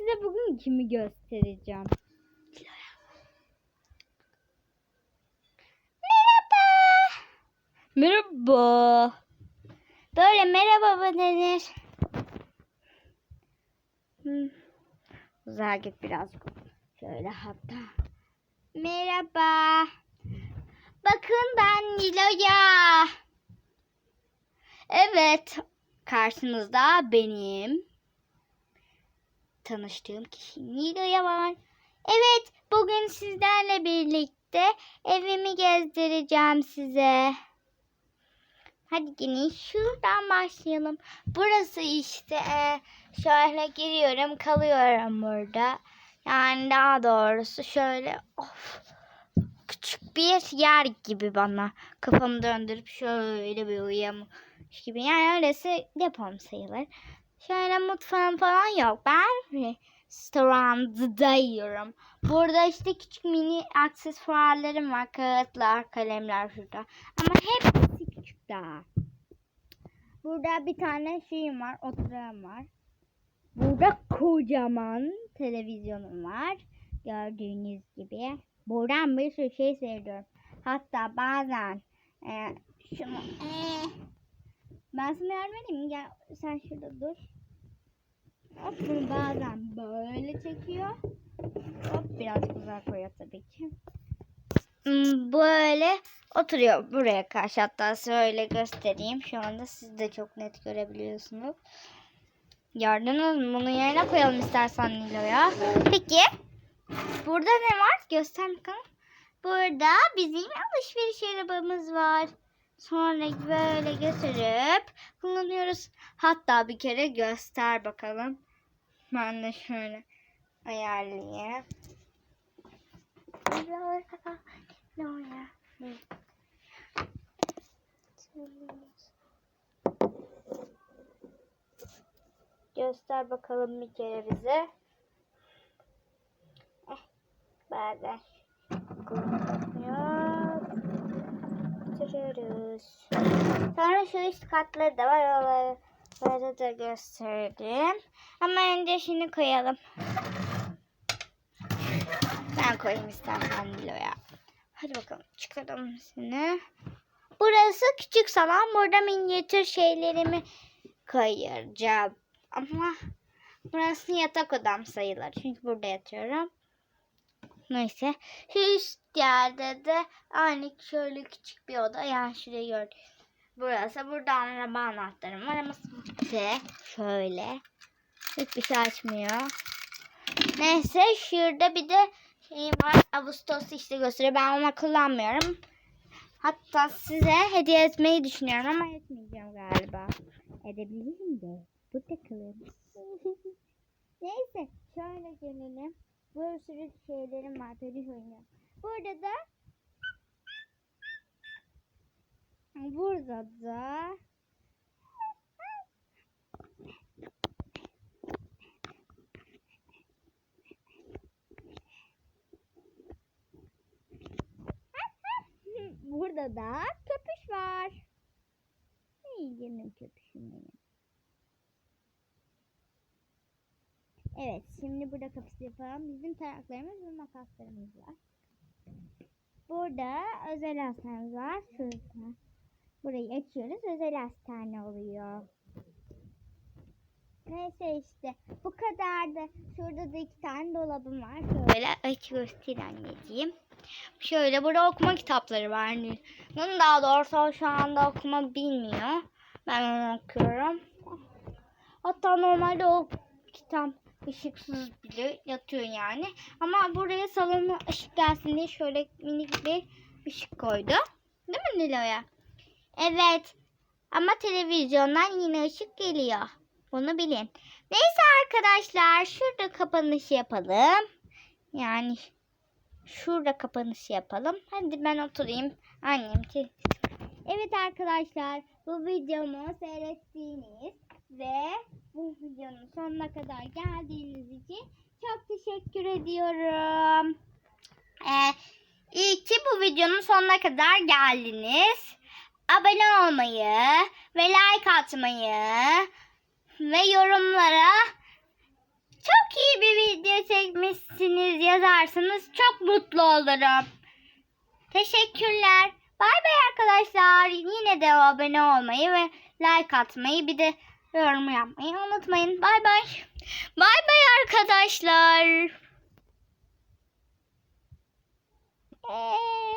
size bugün kimi göstereceğim. Merhaba. Merhaba. Böyle merhaba denir? Hmm. Git birazcık. Şöyle hatta. Merhaba. Bakın ben Nilo'ya. Evet. Karşınızda benim. Tanıştığım kişi Nilo'ya var. Evet. Bugün sizlerle birlikte evimi gezdireceğim size. Hadi gelin şuradan başlayalım. Burası işte e, şöyle giriyorum kalıyorum burada. Yani daha doğrusu şöyle of, küçük bir yer gibi bana. Kafamı döndürüp şöyle bir uyuyamış gibi. Yani öylesi depom sayılır. Şöyle mutfağım falan yok. Ben restoranda yiyorum. Burada işte küçük mini aksesuarlarım var. Kağıtlar, kalemler şurada. Ama hepsi küçük daha. Burada bir tane şeyim var. Oturağım var. Burada kocaman televizyonum var. Gördüğünüz gibi. Buradan bir sürü şey seyrediyorum. Hatta bazen e, şunu e, ben sana yardım edeyim. Gel sen şurada dur. Hop bunu bazen böyle çekiyor. Hop birazcık uzak koyuyor tabii ki. Hmm, Böyle oturuyor buraya karşı. Hatta şöyle göstereyim. Şu anda siz de çok net görebiliyorsunuz. Gördünüz mü? Bunu yerine koyalım istersen Nilo'ya. Peki. Burada ne var? Göster bakalım. Burada bizim alışveriş arabamız var. Sonra böyle götürüp kullanıyoruz. Hatta bir kere göster bakalım. Ben de şöyle ayarlayayım. Göster bakalım bir kere bize. Eh, bazen Sonra şu üst katları da var. Oraları da gösterdim. Ama önce şunu koyalım. Ben koyayım istersen Nilo'ya. Hadi bakalım çıkaralım seni. Burası küçük salon. Burada minyatür şeylerimi koyacağım. Ama burası yatak odam sayılır. Çünkü burada yatıyorum. Neyse. Şu üst yerde de aynı şöyle küçük bir oda. Yani şurayı gördüm. Burası. Burada araba anahtarım var ama size şöyle. Hiçbir şey açmıyor. Neyse şurada bir de şeyim var. Ağustos işte gösteriyor. Ben onu kullanmıyorum. Hatta size hediye etmeyi düşünüyorum ama etmeyeceğim galiba. Edebilirim de. Bu takılır. Neyse şöyle gelelim. Bir sürü şeylerim var. Peluş oynuyorum. Burada da Burada da Burada da köpüş var. İyi canım köpüşüm benim. Evet şimdi burada kapısı yapalım. Bizim taraklarımız ve makaslarımız var. Burada özel hastanemiz var. Şurada. Burayı açıyoruz. Özel hastane oluyor. Neyse işte. Bu kadar da. Şurada da iki tane dolabım var. Şöyle aç göster anneciğim. Şöyle burada okuma kitapları var. Bunun daha doğrusu şu anda okuma bilmiyor. Ben onu okuyorum. Hatta normalde o kitap ışıksız bile yatıyor yani. Ama buraya salona ışık gelsin diye şöyle minik bir ışık koydu. Değil mi Nilo'ya? Evet. Ama televizyondan yine ışık geliyor. Bunu bilin. Neyse arkadaşlar şurada kapanış yapalım. Yani şurada kapanış yapalım. Hadi ben oturayım. Annem ki. Evet arkadaşlar bu videomu seyrettiğiniz ve bu videonun sonuna kadar geldiğiniz için çok teşekkür ediyorum. Ee, iyi ki bu videonun sonuna kadar geldiniz. Abone olmayı ve like atmayı ve yorumlara çok iyi bir sevmişsiniz yazarsanız çok mutlu olurum. Teşekkürler. Bay bay arkadaşlar. Yine de abone olmayı ve like atmayı bir de yorum yapmayı unutmayın. Bay bay. Bay bay arkadaşlar. Ee,